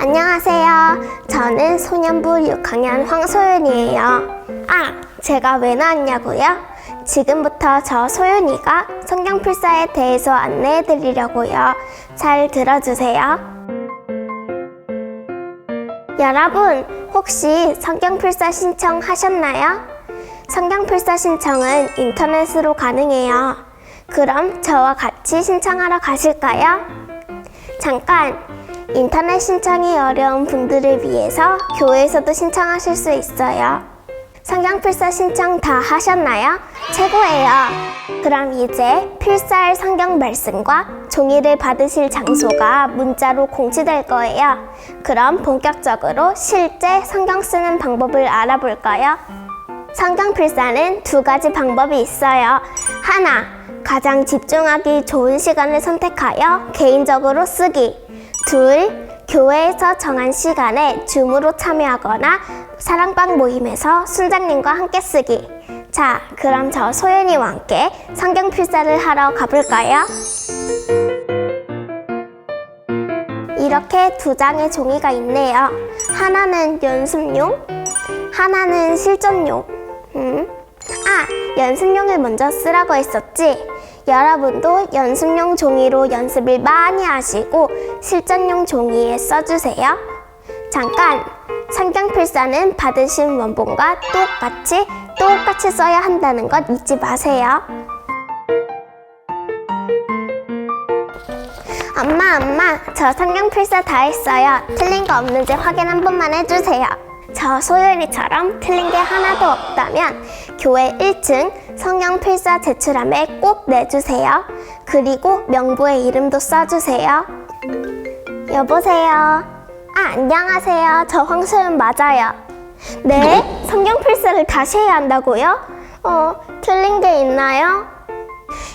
안녕하세요. 저는 소년부 6학년 황소연이에요. 아, 제가 왜 나왔냐고요? 지금부터 저 소연이가 성경필사에 대해서 안내해 드리려고요. 잘 들어주세요. 여러분, 혹시 성경필사 신청하셨나요? 성경필사 신청은 인터넷으로 가능해요. 그럼 저와 같이 신청하러 가실까요? 잠깐! 인터넷 신청이 어려운 분들을 위해서 교회에서도 신청하실 수 있어요. 성경 필사 신청 다 하셨나요? 최고예요. 그럼 이제 필사할 성경 말씀과 종이를 받으실 장소가 문자로 공지될 거예요. 그럼 본격적으로 실제 성경 쓰는 방법을 알아볼까요? 성경 필사는 두 가지 방법이 있어요. 하나, 가장 집중하기 좋은 시간을 선택하여 개인적으로 쓰기. 둘, 교회에서 정한 시간에 줌으로 참여하거나 사랑방 모임에서 순장님과 함께 쓰기. 자, 그럼 저 소연이와 함께 성경 필사를 하러 가볼까요? 이렇게 두 장의 종이가 있네요. 하나는 연습용, 하나는 실전용. 음? 아, 연습용을 먼저 쓰라고 했었지. 여러분도 연습용 종이로 연습을 많이 하시고 실전용 종이에 써주세요. 잠깐! 성경필사는 받으신 원본과 똑같이 똑같이 써야 한다는 것 잊지 마세요. 엄마, 엄마, 저 성경필사 다 했어요. 틀린 거 없는지 확인 한 번만 해주세요. 저 소율이처럼 틀린 게 하나도 없다면 교회 1층 성경 필사 제출함에 꼭 내주세요. 그리고 명부의 이름도 써주세요. 여보세요. 아, 안녕하세요. 저 황소연 맞아요. 네? 성경 필사를 다시 해야 한다고요? 어, 틀린 게 있나요?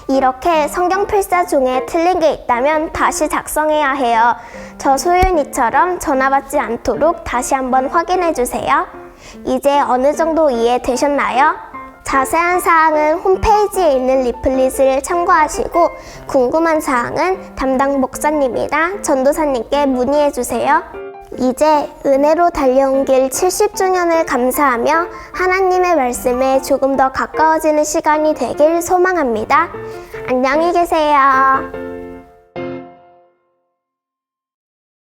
이렇게 성경 필사 중에 틀린 게 있다면 다시 작성해야 해요. 저 소윤이처럼 전화 받지 않도록 다시 한번 확인해 주세요. 이제 어느 정도 이해되셨나요? 자세한 사항은 홈페이지에 있는 리플릿을 참고하시고 궁금한 사항은 담당 목사님이나 전도사님께 문의해 주세요. 이제 은혜로 달려온 길 70주년을 감사하며 하나님의 말씀에 조금 더 가까워지는 시간이 되길 소망합니다. 안녕히 계세요.